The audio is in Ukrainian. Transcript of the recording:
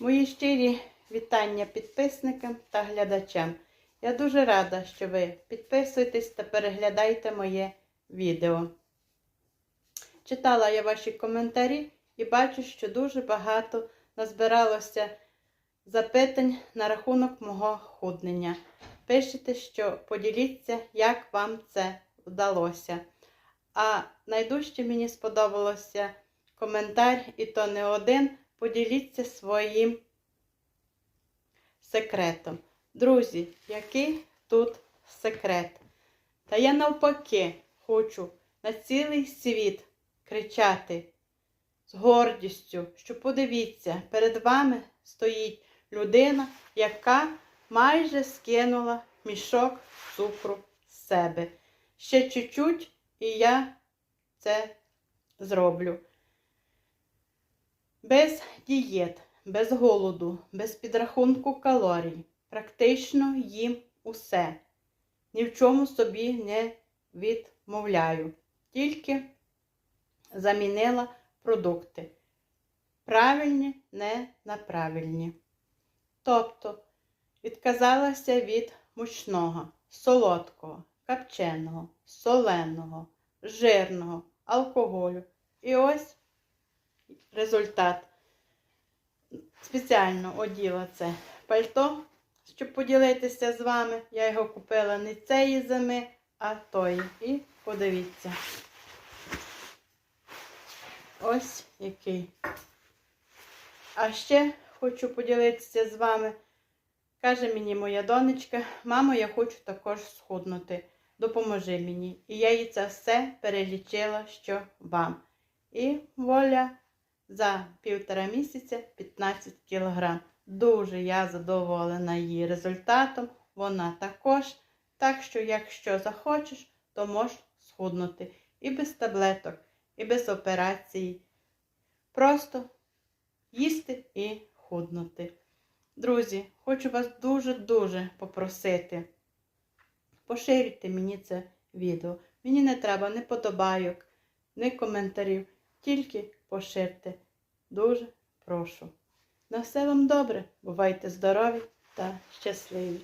Мої щирі вітання підписникам та глядачам. Я дуже рада, що ви підписуєтесь та переглядаєте моє відео. Читала я ваші коментарі і бачу, що дуже багато назбиралося запитань на рахунок мого худнення. Пишете, що поділіться, як вам це вдалося. А найдужче мені сподобалося коментар, і то не один. Поділіться своїм секретом. Друзі, який тут секрет? Та я навпаки хочу на цілий світ кричати з гордістю, що подивіться, перед вами стоїть людина, яка майже скинула мішок цукру з себе. Ще чуть-чуть, і я це зроблю. Без дієт, без голоду, без підрахунку калорій. Практично їм усе. Ні в чому собі не відмовляю. Тільки замінила продукти. Правильні, не на правильні. Тобто відказалася від мучного, солодкого, копченого, соленого, жирного, алкоголю. І ось результат. Спеціально оділа це пальто, щоб поділитися з вами. Я його купила не цієї зими, а тої. І подивіться. Ось який. А ще хочу поділитися з вами. Каже мені моя донечка, мамо, я хочу також схуднути. Допоможи мені. І я їй це все перелічила, що вам. І воля за півтора місяця 15 кг. Дуже я задоволена її результатом. Вона також. Так що, якщо захочеш, то можеш схуднути. І без таблеток, і без операції. Просто їсти і худнути. Друзі, хочу вас дуже-дуже попросити. Поширюйте мені це відео. Мені не треба ні подобайок, ні коментарів. Тільки поширте. Дуже прошу. На все вам добре. Бувайте здорові та щасливі!